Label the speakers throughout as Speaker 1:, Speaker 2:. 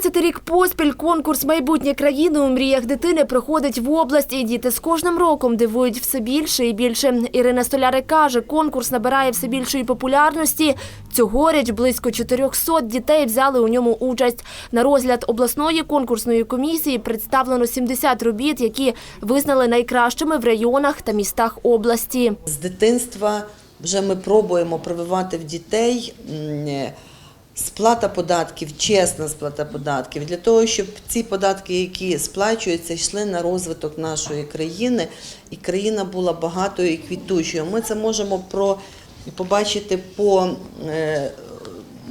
Speaker 1: 13 рік поспіль конкурс Майбутнє країни у мріях дитини проходить в області. Діти з кожним роком дивують все більше і більше. Ірина Столярик каже, конкурс набирає все більшої популярності. Цьогоріч близько 400 дітей взяли у ньому участь. На розгляд обласної конкурсної комісії представлено 70 робіт, які визнали найкращими в районах та містах області.
Speaker 2: З дитинства вже ми пробуємо прививати в дітей сплата податків, чесна сплата податків, для того, щоб ці податки, які сплачуються, йшли на розвиток нашої країни, і країна була багатою і квітучою. Ми це можемо про, побачити по е,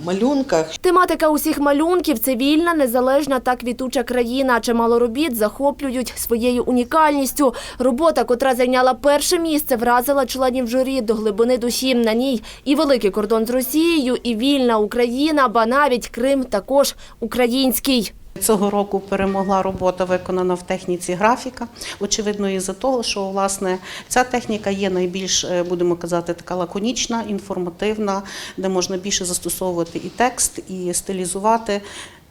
Speaker 2: малюнках,
Speaker 1: Тематика усіх малюнків це вільна, незалежна та квітуча країна. Чимало робіт захоплюють своєю унікальністю. Робота, котра зайняла перше місце, вразила членів журі до глибини душі. На ній і великий кордон з Росією, і вільна Україна, ба навіть Крим також український.
Speaker 3: Цього року перемогла робота, виконана в техніці графіка. Очевидно, із-за того, що власне ця техніка є найбільш, е, будемо казати, така лаконічна, інформативна, де можна більше застосовувати і текст, і стилізувати.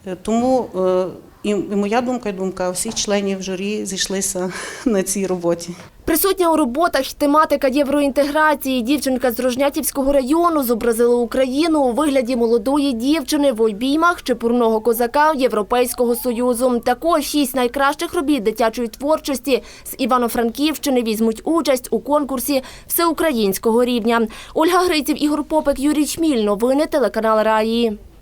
Speaker 3: Е, Тому е, і моя думка, і думка всіх членів журі зійшлися на цій роботі.
Speaker 1: Присутня у роботах тематика євроінтеграції. Дівчинка з Рожнятівського району зобразила Україну у вигляді молодої дівчини в обіймах чепурного козака Європейського Союзу. Також шість найкращих робіт дитячої творчості з Івано-Франківщини візьмуть участь у конкурсі всеукраїнського рівня. Ольга Гриців, Ігор Попик, Юрій Чміль. Новини телеканал Раї.